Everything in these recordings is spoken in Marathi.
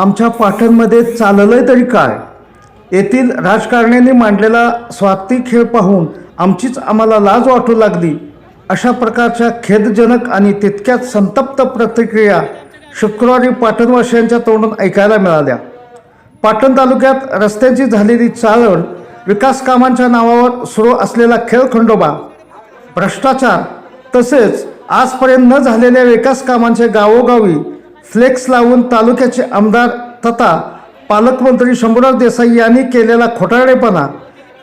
आमच्या पाटणमध्ये आहे तरी काय? येथील राजकारण्यांनी मांडलेला स्वार्थी खेळ पाहून आमचीच आम्हाला लाज वाटू लागली. अशा प्रकारच्या खेदजनक आणि तितक्याच संतप्त प्रतिक्रिया शुक्रवारी पाटणवासियांच्या तोंडून ऐकायला मिळाल्या. पाटण तालुक्यात रस्त्यांची झालेली चाळण विकास कामांच्या नावावर सुरू असलेला खेळखंडोबा भ्रष्टाचार तसेच आजपर्यंत न झालेल्या विकास कामांचे गावोगावी फ्लेक्स लावून तालुक्याचे आमदार तथा पालकमंत्री शंभूराज देसाई यांनी केलेला खोटारडेपणा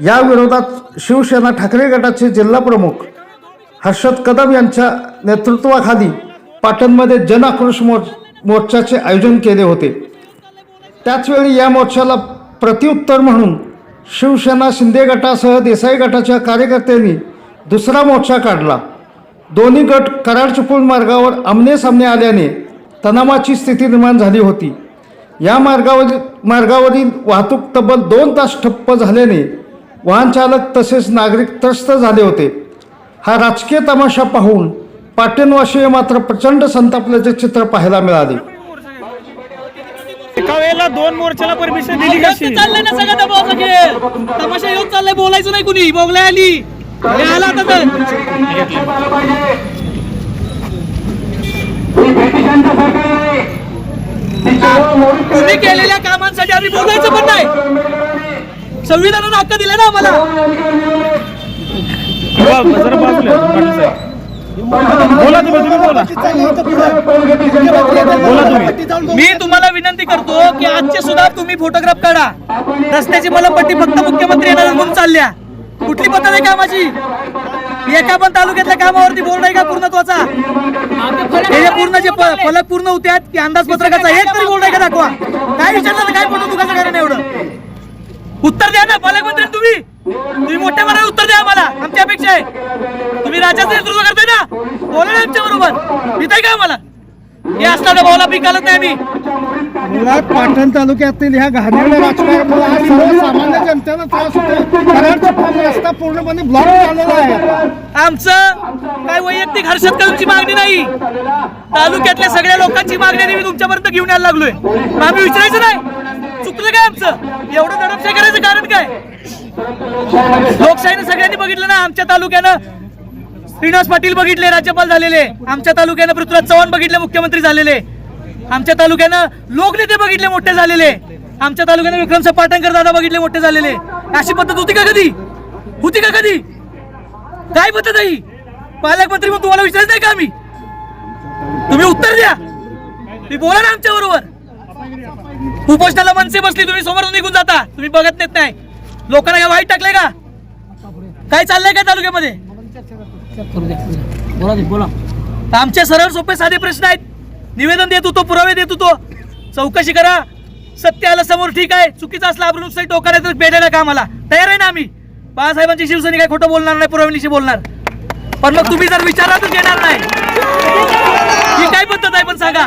या विरोधात शिवसेना ठाकरे गटाचे जिल्हा प्रमुख हर्षद कदम यांच्या नेतृत्वाखाली पाटणमध्ये जन आक्रोश मो मोर्चाचे आयोजन केले होते. त्याचवेळी या मोर्चाला प्रत्युत्तर म्हणून शिवसेना शिंदे गटासह देसाई गटाच्या कार्यकर्त्यांनी दुसरा मोर्चा काढला. दोन्ही गट कराड चिपळूण मार्गावर आमने सामने आल्याने तणावाची स्थिती निर्माण झाली होती. या मार्गावर मार्गावरील वाहतूक तब्बल दोन तास ठप्प झाल्याने वाहन चालक तसेच नागरिक त्रस्त झाले होते. हा राजकीय तमाशा पाहून पाटणवासीय मात्र प्रचंड संतापल्याचे चित्र पाहायला मिळाले. एका वेळेला दोन मोर्चाला परमिशन दिली कशी? चाललंय ना सगळं तमाशा येऊन चाललंय बोलायचं नाही कुणी. बोगलाय आली. हे आला आता. तर तुम्ही केलेल्या कामांसाठी आम्ही बोलायचं पण नाही. संविधानानं हक्क दिला ना आम्हाला. बोला तुम्ही बोला. मी तुम्हाला विनंती करतो की आजचे सुद्धा तुम्ही फोटोग्राफ काढा. रस्त्याची मलमपट्टी फक्त मुख्यमंत्री येणार म्हणून चालल्या. कुठली पद्धत आहे कामाची एका पण तालुक्यातल्या कामावरती बोर्ड आहे का पूर्णत्वाचा? हे पूर्ण जे फलक पूर्ण होत्यात की अंदाजपत्रकाचा एक तरी बोर्ड आहे का दाखवा. काय विचारलं काय फोटो दुखाचं कारण एवढं. उत्तर द्या ना पालकमंत्री तुम्ही. तुम्ही मोठ्या मनाने उत्तर द्या आम्हाला. आमची अपेक्षा आहे. तुम्ही राज्याचं नेतृत्व करताय ना. बोला आमच्या बरोबर. येत का आम्हाला? हे नाही मुळात पाटण तालुक्यातील ह्या घाणेरड्या राजकारणामुळे आज सर्वसामान्य जनतेला त्रास होतो पूर्ण रस्ता पूर्णपणे ब्लॉक झालेला आहे. आमचं काय वैयक्तिक हर्षद कदमची मागणी नाही. तालुक्यातल्या सगळ्या लोकांची मागणी आहे, मी तुमच्यापर्यंत घेऊन यायला लागलोय. मग आम्ही विचारायचं नाही. चुकलं काय आमचं? एवढं दडपशाही करायचं कारण काय? लोकशाहीनं सगळ्यांनी बघितलं ना आमच्या तालुक्यानं श्रीनिवास पाटील बघितले राज्यपाल झालेले. आमच्या तालुक्यानं पृथ्वीराज चव्हाण बघितले मुख्यमंत्री झालेले. आमच्या तालुक्यानं लोकनेते बघितले मोठे झालेले. आमच्या तालुक्यानं विक्रम पाटणकर दादा बघितले मोठे झालेले. अशी पद्धत होती का कधी? होती का कधी? काय पद्धत आहे पालकमंत्री मग तुम्हाला विचारत नाही का आम्ही? तुम्ही उत्तर द्या. तुम्ही बोला ना आमच्या बरोबर. उपोषणाला मनसे बसली तुम्ही समोरून निघून जाता. तुम्ही बघत नेत नाही. लोकांना काय वाईट टाकलंय का? काय चाललंय का तालुक्यामध्ये? आमचे सरळ सोपे साधे प्रश्न आहेत. निवेदन देत होतो पुरावे देत होतो. चौकशी करा. सत्य आलं समोर ठीक आहे. चुकीचा असला आपण नुसतं टोकाला भेटायला का आम्हाला तयार आहे ना आम्ही. बाळासाहेबांची शिवसैनिक काय खोटं बोलणार नाही पुराव्यानिशी बोलणार. पण मग तुम्ही जर विचारला तर घेणार नाही. ही काय पद्धत आहे पण सांगा.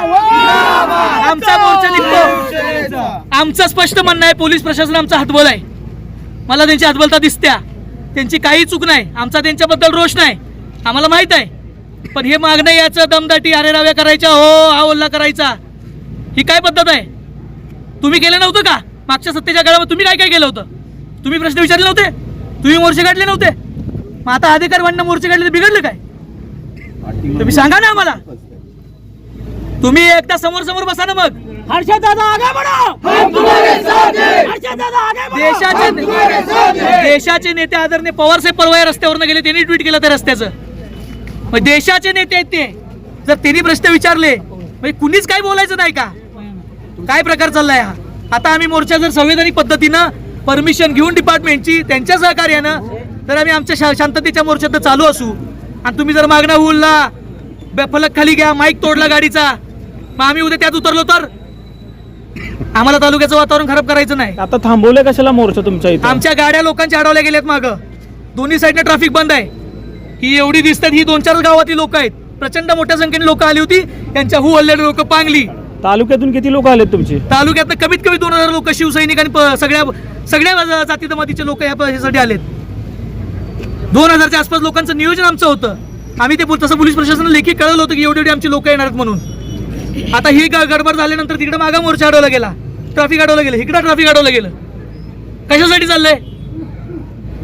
आमचा मोर्चा निघतो. आमचं स्पष्ट म्हणणं आहे पोलीस प्रशासन आमचा हातबल आहे. मला त्यांची हातबलता दिसत्या. त्यांची काही चूक नाही. आमचा त्यांच्याबद्दल रोष नाही. आम्हाला माहीत आहे. पण हे मागणं याचं दमदाटी अरे राव्या करायच्या हो हा ओल्ला करायचा. ही काय पद्धत आहे? तुम्ही केलं नव्हतं का? मागच्या सत्तेच्या काळामध्ये तुम्ही काय काय केलं होतं? तुम्ही प्रश्न विचारले नव्हते? तुम्ही मोर्चे काढले नव्हते? मग आता अधिकार म्हणणं मोर्चे काढले तर बिघडलं काय? तुम्ही सांगा ना आम्हाला. तुम्ही एकदा समोर समोर बसा ना मग. हर्षद दादा आगे बढो! देशाचे देशाचे नेते आदरणीय पवार साहेब परवा या रस्त्यावरनं गेले त्यांनी ट्विट केलं त्या रस्त्याचं. मग देशाचे नेते आहेत ते. जर त्यांनी प्रश्न विचारले म्हणजे कुणीच काही बोलायचं नाही का? काय प्रकार चाललाय हा? आता आम्ही मोर्चा जर संवैधानिक पद्धतीनं परमिशन घेऊन डिपार्टमेंटची त्यांच्या सहकार्यानं तर आम्ही आमच्या शा- शांततेच्या मोर्चात चालू असू आणि तुम्ही जर मागणं बोलला फलक खाली घ्या माईक तोडला गाडीचा मग आम्ही उद्या त्यात उतरलो तर आम्हाला तालुक्याचं वातावरण खराब करायचं नाही. आता थांबवले कशाला मोर्चा तुमच्या आमच्या गाड्या लोकांच्या अडवल्या गेल्यात माग. दोन्ही साईडने ट्रॅफिक बंद आहे. ही एवढी दिसतात ही दोन चार गावातली लोक आहेत. प्रचंड मोठ्या संख्येने लोक आली होती. त्यांच्या हु हल्लेली लोक पांगली. तालुक्यातून किती लोक आलेत तुमचे? तालुक्यात कमीत कमी दोन हजार लोक शिवसैनिक आणि सगळ्या सगळ्या जाती जमातीचे लोक ह्यासाठी आलेत. दोन हजारच्या आसपास लोकांचं नियोजन आमचं होतं. आम्ही ते तसं पोलीस प्रशासनाला लेखी कळवलं होतं की एवढी एवढी आमची लोक येणार म्हणून. आता ही गडबड झाल्यानंतर तिकडे मागा मोर्चा अडवला गेला. ट्रॅफिक अडवलं गेलं. इकडं ट्रॅफिक अडवलं गेलं. कशासाठी चाललंय?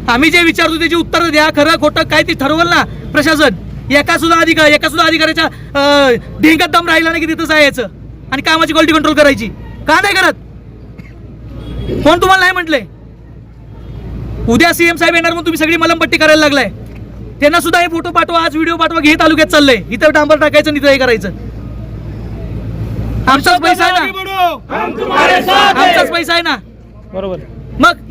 आम्ही जे विचारतो त्याची उत्तर द्या. खरं खोटं काय ते ठरवलं ना प्रशासन. एका सुद्धा अधिकार एका सुद्धा अधिकाऱ्याच्या ढेंगात दम राहिला नाही की तिथं जायचं. आणि कामाची क्वालिटी कंट्रोल करायची. का नाही करत? कोण तुम्हाला नाही म्हटलंय? उद्या सीएम साहेब येणार म्हणून तुम्ही सगळी मलमपट्टी करायला लागलाय. त्यांना सुद्धा हे फोटो पाठवा आज व्हिडिओ पाठवा घे तालुक्यात चाललंय. इथं डांबर टाकायचं इथं हे करायचं. आमचाच पैसा आहे ना. आमचाच पैसा आहे ना. बरोबर. मग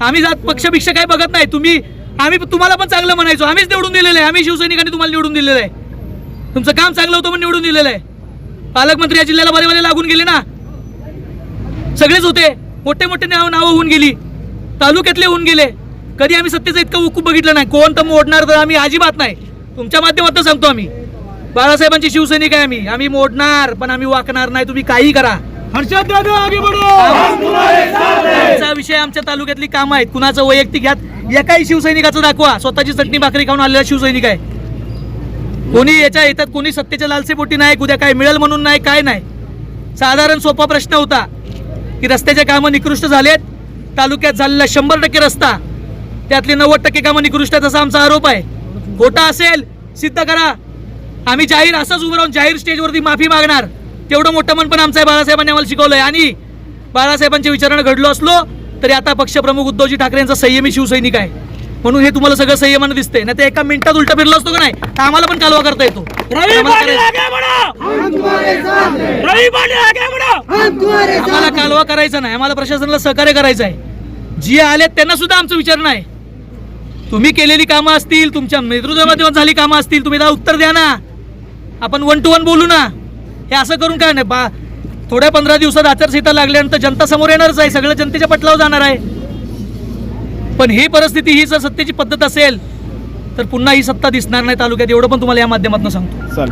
आम्ही जात पक्ष काही बघत नाही. तुम्ही आम्ही तुम्हाला पण चांगलं म्हणायचो. आम्हीच निवडून दिलेलं आहे. आम्ही शिवसैनिकांनी तुम्हाला निवडून दिलेलं आहे. तुमचं काम चांगलं होतं पण निवडून दिलेलं आहे. पालकमंत्री या जिल्ह्याला बरे बरे लागून गेले ना. सगळेच होते. मोठे मोठे नाव नावं होऊन गेली. तालुक्यातले होऊन गेले. कधी आम्ही सत्तेचं इतकं उकूप बघितलं नाही. कोण तर मोडणार तर आम्ही अजिबात नाही. तुमच्या माध्यमातून सांगतो आम्ही. बाळासाहेबांची शिवसैनिक आहे आम्ही. आम्ही मोडणार पण आम्ही वाकणार नाही. तुम्ही काही करा. हर्षद दादा आगे बढो. आमचा विषय आमच्या तालुक्यातली कामं आहेत. कुणाचं वैयक्तिक घ्यात एकाही शिवसैनिकाचं दाखवा. स्वतःची चटणी भाकरी खाऊन आलेला शिवसैनिक आहे. कोणी याच्या येतात कोणी सत्तेच्या लालसेपोटी नाही उद्या काय मिळेल म्हणून नाही काय नाही. साधारण सोपा प्रश्न होता की रस्त्याचे कामं निकृष्ट झालेत तालुक्यात झालेला शंभर टक्के रस्ता त्यातले नव्वद टक्के कामं निकृष्ट आहेत असा आमचा आरोप आहे. खोटा असेल सिद्ध करा. आम्ही जाहीर असंच उभं राहून जाहीर स्टेजवरती माफी मागणार. तेवढं मोठं मन पण आमचं आहे. बाळासाहेबांनी आम्हाला शिकवलंय. आणि बाळासाहेबांच्या विचारानं घडलो असलो तरी आता पक्षप्रमुख उद्धवजी ठाकरे यांचा संयमी शिवसैनिक आहे. म्हणून हे तुम्हाला सगळं संयमानं दिसतंय. नाही तर एका मिनिटात उलटा फिरलो असतो का नाही? तर आम्हाला पण कालवा करता येतो. आम्हाला कालवा करायचा नाही. आम्हाला प्रशासनाला सहकार्य करायचं आहे. जी आलेत त्यांना सुद्धा आमचं विचार नाही तुम्ही केलेली कामं असतील तुमच्या नेतृत्वामध्ये झाली कामं असतील तुम्ही त्याला उत्तर द्या ना. आपण वन टू वन बोलू ना. हे असं करून काय नाही बा थोड्या पंधरा दिवसात आचारसंहिता लागल्यानंतर जनता समोर येणारच आहे सगळं जनतेच्या पटलावर जाणार आहे. पण ही परिस्थिती ही जर सत्तेची पद्धत असेल तर पुन्हा ही सत्ता दिसणार नाही तालुक्यात एवढं पण तुम्हाला या माध्यमातून सांगतो.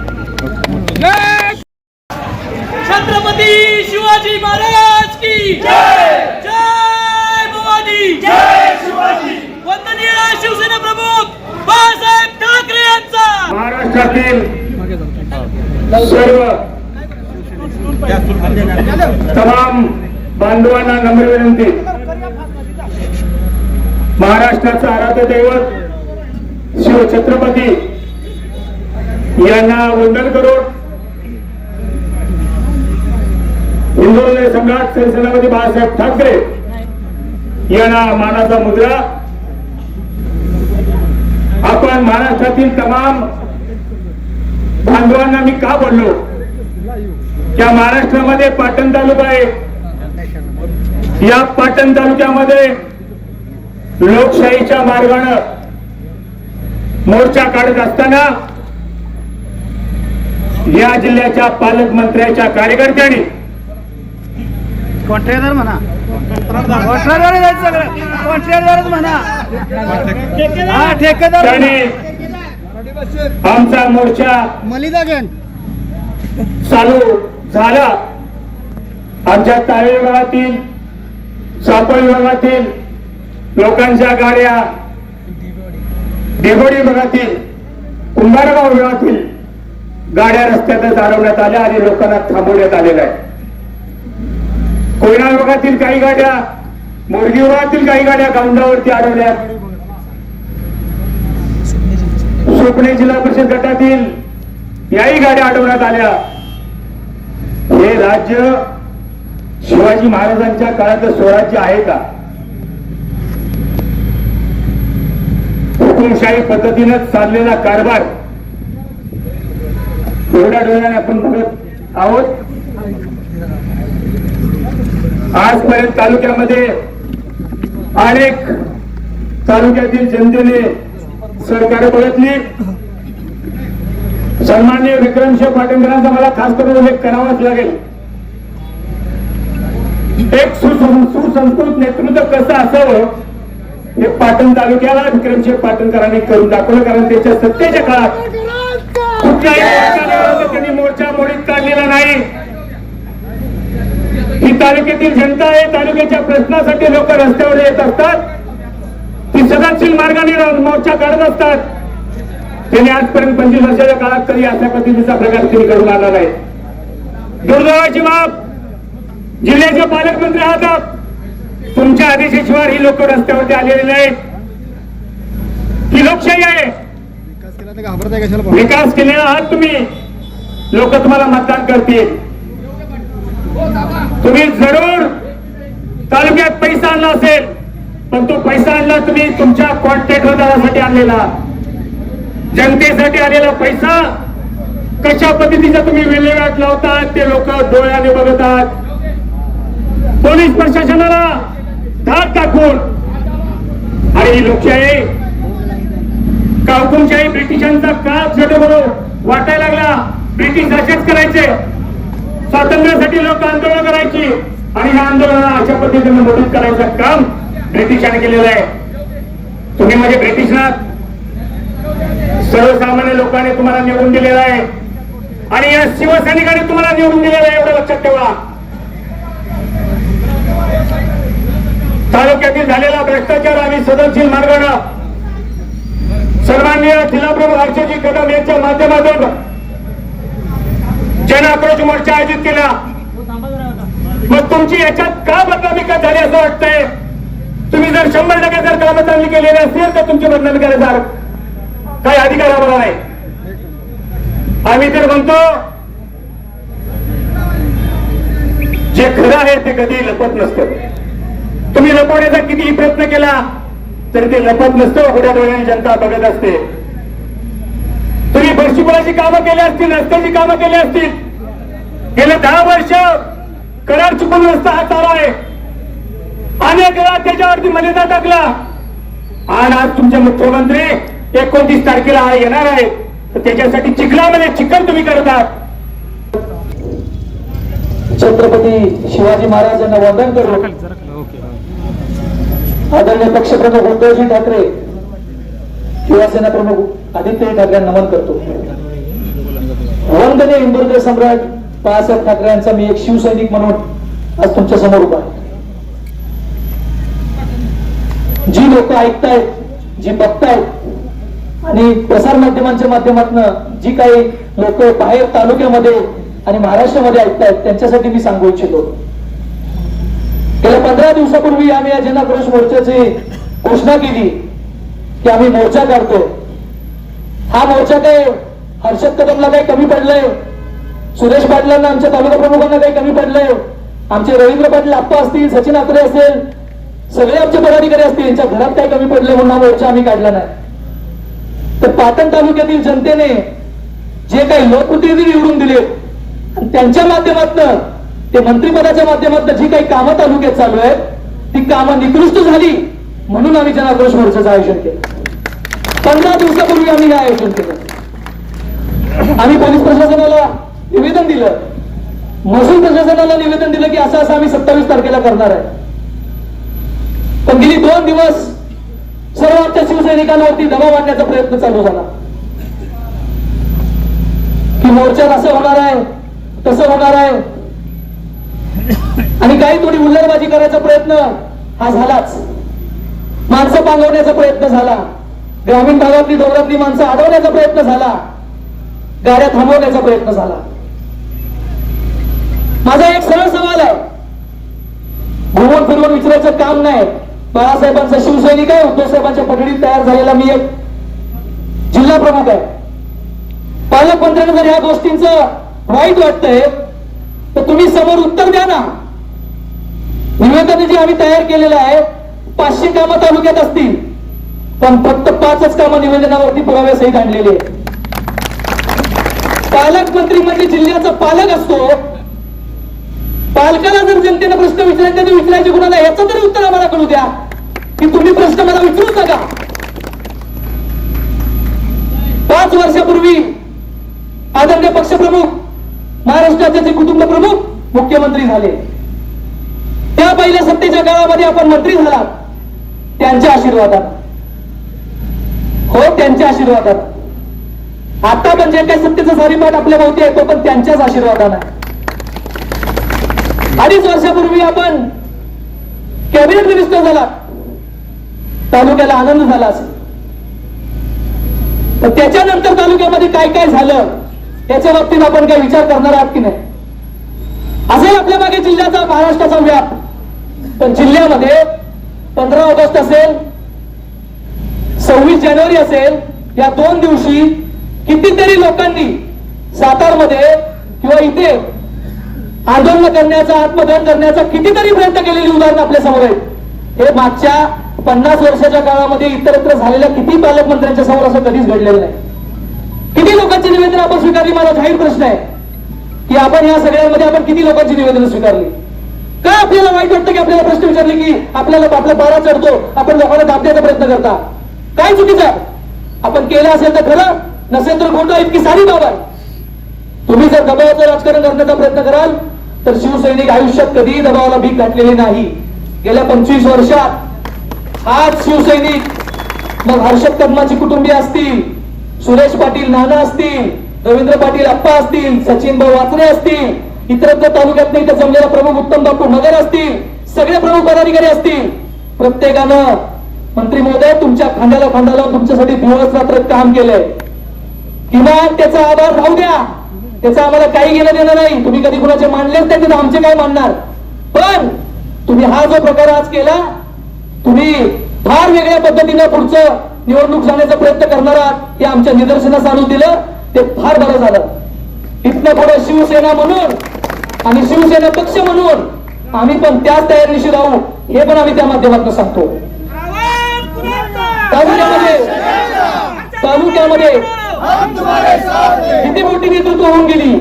छत्रपती शिवाजी महाराज की जय! जय भवानी! जय शिवाजी! वंदनीय शिवसेना प्रमुख बाळासाहेब ठाकरे यांचा! महाराष्ट्रातील सर्व तमाम बांधवांना नम्र विनंती. महाराष्ट्राचं आराध्य दैवत शिवछत्रपती यांना वंदन करून हिंदू हृदय सम्राट सरसेनापती बाळासाहेब ठाकरे यांना मानाचा मुद्रा. आपण महाराष्ट्रातील तमाम बांधवांना मी का बोललो? त्या महाराष्ट्रामध्ये पाटण तालुका आहे. या पाटण तालुक्यामध्ये लोकशाहीच्या मार्गानं मोर्चा काढत असताना या जिल्ह्याच्या पालकमंत्र्याच्या कार्यकर्त्यांनी कॉन्ट्रॅक्टर म्हणा. कॉन्ट्रॅक्टर म्हणा. हा ठेकेदार आमचा मोर्चा मलिदा चालू झाला. आमच्या ताळे विभागातील सापळ विभागातील लोकांच्या गाड्या देगोडी विभागातील कुंभारगाव विभागातील गाड्या रस्त्यातच अडवण्यात आल्या आणि लोकांना थांबवण्यात आलेलं आहे. कोयना विभागातील काही गाड्या मोरगी विभागातील काही गाड्या गावंडावरती अडवल्यात सुपणे जिल्हा परिषद गटातील याही गाड्या अडवण्यात आल्या. हे राज्य शिवाजी महाराजांच्या काळातलं स्वराज्य आहे का? हुकुमशाही पद्धतीनं चाललेला कारभार. एवढ्या डोळ्याने आपण बघत आहोत. आजपर्यंत तालुक्यामध्ये अनेक तालुक्यातील जनतेने सरकार बघितली. सन्मान्य विक्रमशिव पाटणकरांचा मला खास करून उल्लेख करावाच लागेल. एक सुसंस्कृत नेतृत्व कसं असावं हे पाटण तालुक्याला विक्रमशिव पाटणकरांनी करून दाखवलं कारण त्याच्या सत्तेच्या काळात कुठल्याही त्यांनी मोर्चा मोडीत काढलेला नाही. ही तालुक्यातील जनता आहे तालुक्याच्या प्रश्नासाठी लोक रस्त्यावर येत असतात. ती सदाशील मार्गाने मोर्चा काढत असतात. त्यांनी आजपर्यंत पंचवीस वर्षाच्या काळात तरी अशा पद्धतीचा प्रकार त्यांनी घडून आला नाही. दुर्दैवाची बाब जिल्ह्याचे पालकमंत्री आहात. तुमच्या आदेशाशिवाय ही लोक रस्त्यावरती आलेले नाहीत. ही लोकशाही आहे. विकास केलेला आहात तुम्ही. लोक तुम्हाला मतदान करतील. तुम्ही जरूर तालुक्यात पैसा आणला असेल पण तो पैसा आणला तुम्ही तुमच्या कॉन्टॅक्ट होदारासाठी आणलेला जनतेसाठी आलेला पैसा कशा पद्धतीचा तुम्ही विल्हेवाट लावतात ते लोक डोळ्याने बघतात. पोलीस प्रशासनाला धाक टाकून. आणि ही लोकशाही का हुकुमशाही ब्रिटिशांचा काळ छोटे बरोबर वाटायला लागला. ब्रिटिश असेच करायचे. स्वातंत्र्यासाठी लोक आंदोलन करायची. आणि ह्या आंदोलनाला अशा पद्धतीने मदत करायचं काम ब्रिटिशांनी केलेलं आहे. तुम्ही म्हणजे ब्रिटिश सर्वसामान्य लोकांनी तुम्हाला निवडून दिलेलं आहे. आणि या शिवसैनिकांनी तुम्हाला निवडून दिलेलं आहे एवढं लक्षात ठेवा. तालुक्यातील झालेला भ्रष्टाचार आणि सदनशील मार्गानं सर्वांनी जिल्हाप्रमुख हर्षजी कदम यांच्या माध्यमातून जन आक्रोश मोर्चा आयोजित केला. मग तुमची याच्यात का बदनामी का झाली असं वाटतंय? तुम्ही जर शंभर टक्के जर कामं चांगली केलेली असतील तर तुमची बदनामी करायचा काही अधिकार आम्हाला नाही. आम्ही तर म्हणतो जे खरं आहे ते कधी लपत नसतं. तुम्ही लपवण्याचा कितीही प्रयत्न केला तरी ते लपत नसतं. उघड्या डोळ्याने जनता बघत असते. तुम्ही बसचिपुराची कामं केली असतील रस्त्याची कामं केली असतील. गेले दहा वर्ष करार चुकून रस्ता हा चालू आहे. अनेक वेळा त्याच्यावरती मर्यादा टाकला. आणि आज तुमचे मुख्यमंत्री एकोणतीस तारखेला हा येणार आहे. तर त्याच्यासाठी चिखलामध्ये चिखल तुम्ही करतात. छत्रपती शिवाजी महाराजांना वंदन करू. आदरणीय पक्षप्रमुख उद्धवजी ठाकरे शिवसेना प्रमुख आदित्य ठाकरे नमन करतो. वंदनीय हिंदुहृदय सम्राट बाळासाहेब ठाकरे यांचा मी एक शिवसैनिक म्हणून आज तुमच्यासमोर उभा आहे. जी लोक ऐकतायत जी बघतायत आणि प्रसार माध्यमांच्या माध्यमातून जी काही लोक बाहेर तालुक्यामध्ये आणि महाराष्ट्रामध्ये ऐकतायत त्यांच्यासाठी मी सांगू इच्छितो. गेल्या पंधरा दिवसापूर्वी आम्ही या जनाक्रोश मोर्चाची घोषणा केली की आम्ही मोर्चा काढतोय. हा मोर्चा काय हर्षद कदमला काही कमी पडलंय? सुरेश पाटलांना आमच्या तालुका प्रमुखांना काही कमी पडलंय? आमचे रवींद्र पाटील आप्पा असतील सचिन आत्रे असेल सगळे आमचे पदाधिकारी असतील यांच्या घरात काही कमी पडले म्हणून हा मोर्चा आम्ही काढला नाही. तर पाटण तालुक्यातील जनतेने जे काही लोकप्रतिनिधी निवडून दिले आणि त्यांच्या माध्यमातून ते मंत्रिपदाच्या माध्यमातून जी काही कामं तालुक्यात चालू आहेत ती कामं निकृष्ट झाली म्हणून आम्ही जनाक्रोश मोर्चाचं आयोजन केलं. पंधरा दिवसापूर्वी आम्ही हे आयोजन केलं. आम्ही पोलीस प्रशासनाला निवेदन दिलं. महसूल प्रशासनाला निवेदन दिलं की असं असं आम्ही सत्तावीस तारखेला करणार आहे. पण गेली दोन दिवस सर्व आमच्या शिवसैनिकांवरती दबाव आणण्याचा प्रयत्न चालू झाला. की मोर्चात असं होणार आहे तसं होणार आहे. आणि काही थोडी उल्लरबाजी करायचा प्रयत्न हा झालाच. माणसं पांगवण्याचा प्रयत्न झाला. ग्रामीण भागातली डोंगरातली माणसं अडवण्याचा प्रयत्न झाला. गाड्या थांबवण्याचा प्रयत्न झाला. माझा एक सरळ सवाल आहे. घुमून फिरवून विचारायचं काम नाही. बाळासाहेबांचा शिवसैनिक आहे उद्धव साहेबांच्या पगडीत तयार झालेला मी एक जिल्हा प्रमुख आहे. पालकमंत्र्यांना जर ह्या गोष्टींचं वाईट वाटतंय तर तुम्ही समोर उत्तर द्या ना. निवेदन जे आम्ही तयार केलेलं आहे पाचशे कामं तालुक्यात असतील पण फक्त पाचच कामं निवेदनावरती पुराव्यासहित आणलेली आहे पालकमंत्री म्हणजे जिल्ह्याचा पालक असतो पालकाला जर जनतेने प्रश्न विचारायचे तर विचारायचे कुणाला याचं तरी उत्तर आम्हाला कळू द्या. की तुम्ही प्रश्न मला विचारूच नका. पाच वर्षापूर्वी आदरणीय पक्षप्रमुख महाराष्ट्राचे जे कुटुंब प्रमुख मुख्यमंत्री झाले. त्या पहिल्या सत्तेच्या काळामध्ये आपण मंत्री झाला त्यांच्या आशीर्वादात हो त्यांच्या आशीर्वादात आता पण जे काही सत्तेचा सारीपाठ आपल्या भोवती आहे तो पण त्यांच्याच आशीर्वादाने आहे. अडीच वर्षापूर्वी आपण कॅबिनेट मिनिस्टर झाला. तालुक्याला आनंद झाला असेल. तर त्याच्यानंतर तालुक्यामध्ये काय काय झालं याच्या बाबतीत आपण काय विचार करणार आहात की नाही? असेल आपल्या मागे जिल्ह्याचा महाराष्ट्राचा व्याप. पण जिल्ह्यामध्ये पंधरा ऑगस्ट असेल सव्वीस जानेवारी असेल या दोन दिवशी कितीतरी लोकांनी सातारमध्ये किंवा इथे आंदोलन करण्याचा आत्मदहन करण्याचा कितीतरी प्रयत्न केलेली उदाहरण आपल्यासमोर आहेत. हे मागच्या पन्नास वर्षाच्या काळामध्ये इतरत्र झालेल्या किती पालकमंत्र्यांच्या समोर असं कधीच घडलेलं नाही. किती लोकांची निवेदन आपण स्वीकारली माझा जाहीर प्रश्न आहे. की आपण या सगळ्यांमध्ये आपण किती लोकांची निवेदन स्वीकारली? का आपल्याला वाईट वाटतं की आपल्याला प्रश्न विचारले की आपल्याला आपला पारा चढतो आपण लोकांना दाबण्याचा प्रयत्न करता? काय चुकीचं आपण केलं असेल तर खरं नसेल तर खोटं इतकी सारी बाब आहे. तुम्ही जर दबावाचं राजकारण करण्याचा प्रयत्न कराल तर शिवसैनिक आयुष्यात कधीही दबावाला भीक घातलेली नाही. गेल्या पंचवीस वर्षात हाच शिवसैनिक मग हर्षद कदमाची कुटुंबीय असतील सुरेश पाटील नाना असतील रवींद्र पाटील अप्पा असतील सचिन भाऊ वाचरे असतील इतरत्र तालुक्यात तर जमलेला प्रमुख उत्तम बापू नगर असतील सगळे प्रमुख पदाधिकारी असतील. प्रत्येकानं मंत्री महोदय तुमच्या खांद्याला खांदा लावून तुमच्यासाठी दिवस रात्र काम केलंय. किमान त्याचा आभार राहू द्या. त्याचा आम्हाला काही घेणं देणं नाही. तुम्ही कधी कुणाचे मानलेच नाही तर आमचे काय मानणार? पण तुम्ही हा जो प्रकार आज केला तुम्ही फार वेगळ्या पद्धतीनं पुढचं निवडणूक जाण्याचा प्रयत्न करणार आहात हे आमच्या निदर्शनास आणून दिलं ते फार बरं झालं. इथनं पुढे शिवसेना म्हणून आणि शिवसेना पक्ष म्हणून आम्ही पण त्याच तयारीशी राहू हे पण आम्ही त्या माध्यमातून सांगतो. तालुक्यामध्ये तालुक्यामध्ये किती मोठी नेतृत्व होऊन गेली.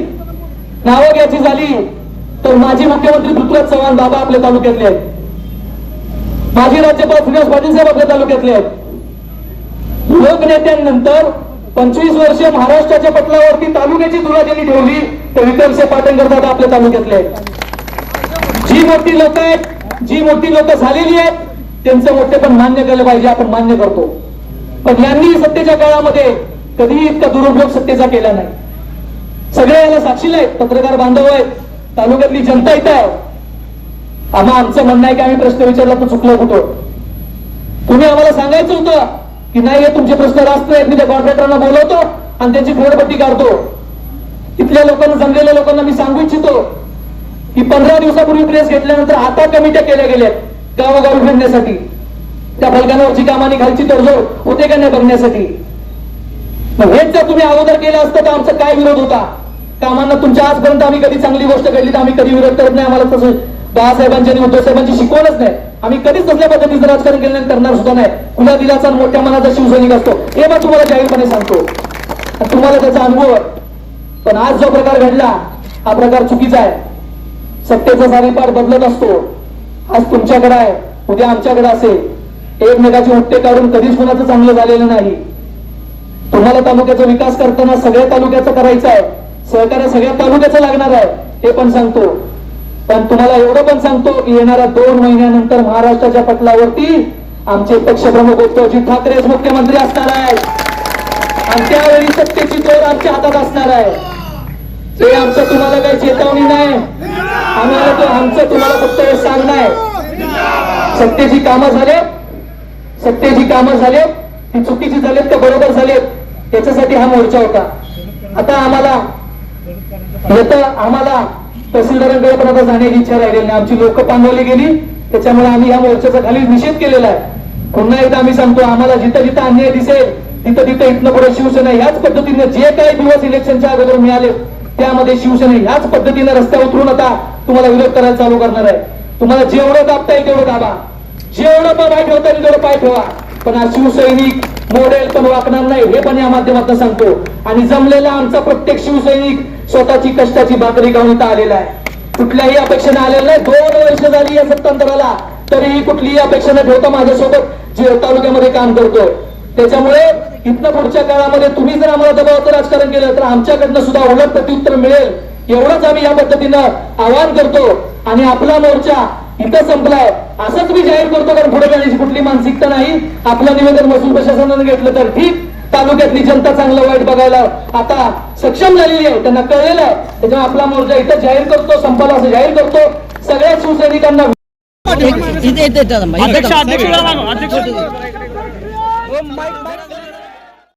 नावं घ्यायची झाली तर माजी मुख्यमंत्री पृथ्वीराज चव्हाण बाबा आपल्या तालुक्यातले आहेत. माजी राज्यपाल श्रीनिवास पाटील साहेब आपल्या तालुक्यातले आहेत. लोकनेत्यांनंतर पंचवीस वर्ष महाराष्ट्राच्या पटलावरती तालुक्याची धुरा ज्यांनी ठेवली तर विक्रमसे पाटणकर दादा आपल्या तालुक्यातले आहेत. जी मोठी लोक आहेत जी मोठी लोक झालेली आहेत त्यांचं मोठे पण मान्य केलं पाहिजे आपण मान्य करतो. पण यांनी सत्तेच्या काळामध्ये कधीही इतका दुरुपयोग सत्तेचा केला नाही. सगळे याला साक्षीला आहेत पत्रकार बांधव आहेत तालुक्यातली जनता इथं आहे. आम्हा आमचं म्हणणं आहे की आम्ही प्रश्न विचारला तो चुकलो कुठं? तुम्ही आम्हाला सांगायचं होतं की नाही हे तुमचे प्रश्न रास्त आहेत मी त्या कॉन्ट्रॅक्टरना बोलवतो आणि त्यांची फोडपट्टी काढतो. इथल्या लोकांना जमलेल्या लोकांना मी सांगू इच्छितो की पंधरा दिवसापूर्वी प्रेस घेतल्यानंतर आता कमिट्या केल्या गेल्या गावोगावी फिरण्यासाठी. त्या फलकांवरची कामाने खालची तडजोड होते का नाही बघण्यासाठी? मग हेच जर तुम्ही अगोदर केलं असतं तर आमचा काय विरोध होता? कामांना तुमच्या आजपर्यंत आम्ही कधी चांगली गोष्ट घडली तर आम्ही कधी विरोध करत नाही? आम्हाला तसं बाळासाहेबांची आणि उद्धव साहेबांची शिकवणच नाही. आम्ही कधीच तसल्या पद्धतीचं राजकारण केलं नाही करणार सुद्धा नाही. कुणा दिलाचा मोठ्या मनाचा शिवसैनिक असतो. हे मग तुम्हाला जाहीरपणे सांगतो. तुम्हाला त्याचा अनुभव आहे. पण आज जो प्रकार घडला हा प्रकार चुकीचा आहे. सत्तेचा सारीपार बदलत असतो. आज तुमच्याकडे आहे उद्या आमच्याकडे असेल. एकमेकाचे हुट्टे काढून कधीच कुणाचं चांगलं झालेलं नाही. तुम्हाला तालुक्याचा विकास करताना सगळ्या तालुक्याचा करायचा आहे. सहकार्य सगळ्या तालुक्याचं लागणार आहे हे पण सांगतो. पण तुम्हाला एवढं पण सांगतो की येणाऱ्या दोन महिन्यानंतर महाराष्ट्राच्या पटलावरती आमचे पक्षप्रमुख उद्धवजी ठाकरेच मुख्यमंत्री असणार आहेत. आणि त्यावेळी सत्तेची चोर आमच्या हातात असणार आहे. ते आमचं तुम्हाला काही चेतावणी नाही आम्हाला तो आमचं तुम्हाला फक्त हे सांगणं आहे. सत्तेची कामं झाले सत्तेची कामं झाले ती चुकीची झाले त्याच्यासाठी हा मोर्चा होता. आता आम्हाला येतं आम्हाला तहसीलदारांकडे पण आता जाण्याची इच्छा राहिलेली नाही. आमची लोक पांगवली गेली त्याच्यामुळे आम्ही या मोर्चाचा खाली निषेध केलेला आहे. पुन्हा एकदा आम्ही सांगतो आम्हाला जिथं जिथं अन्याय दिसेल तिथं तिथं इथनं पुढे शिवसेना ह्याच पद्धतीने जे काही दिवस इलेक्शनच्या अगोदर मिळाले त्यामध्ये शिवसेना ह्याच पद्धतीने रस्त्यावर उतरून आता तुम्हाला विरोध करायला चालू करणार आहे. तुम्हाला जेवढं दाबता येईल तेवढं दाबा. जेवढं पण पाय ठेवता येईल तेवढं पाय ठेवा. पण हा शिवसैनिक मोडेल पण वाकणार नाही हे पण या माध्यमातून सांगतो. आणि जमलेला आमचा प्रत्येक शिवसैनिक स्वतःची कष्टाची भाकरी गाऊन इथं आलेला आहे. कुठल्याही अपेक्षेने आलेला नाही. दोन वर्ष झाली या सत्तांतराला. तरीही कुठलीही अपेक्षा न ठेवता माझ्यासोबत जे तालुक्यामध्ये काम करतोय. त्याच्यामुळे इथनं पुढच्या काळामध्ये तुम्ही जर आम्हाला दबावाचं राजकारण केलं तर आमच्याकडनं सुद्धा उलट प्रत्युत्तर मिळेल. एवढंच आम्ही या पद्धतीनं आवाहन करतो. आणि आपला मोर्चा इथं संपलाय असंच मी जाहीर करतो कारण पुढे जाण्याची कुठली मानसिकता नाही आपलं निवेदन महसूल प्रशासनाने घेतलं तर ठीक तालुक्यातली जनता चांगलं वाईट बघायला आता सक्षम झालेली आहे त्यांना कळलेलं आहे त्याच्यामुळे आपला मोर्चा इथं जाहीर करतो संपाला असं जाहीर करतो सगळ्या शिवसैनिकांना अध्यक्ष अध्यक्ष अध्यक्ष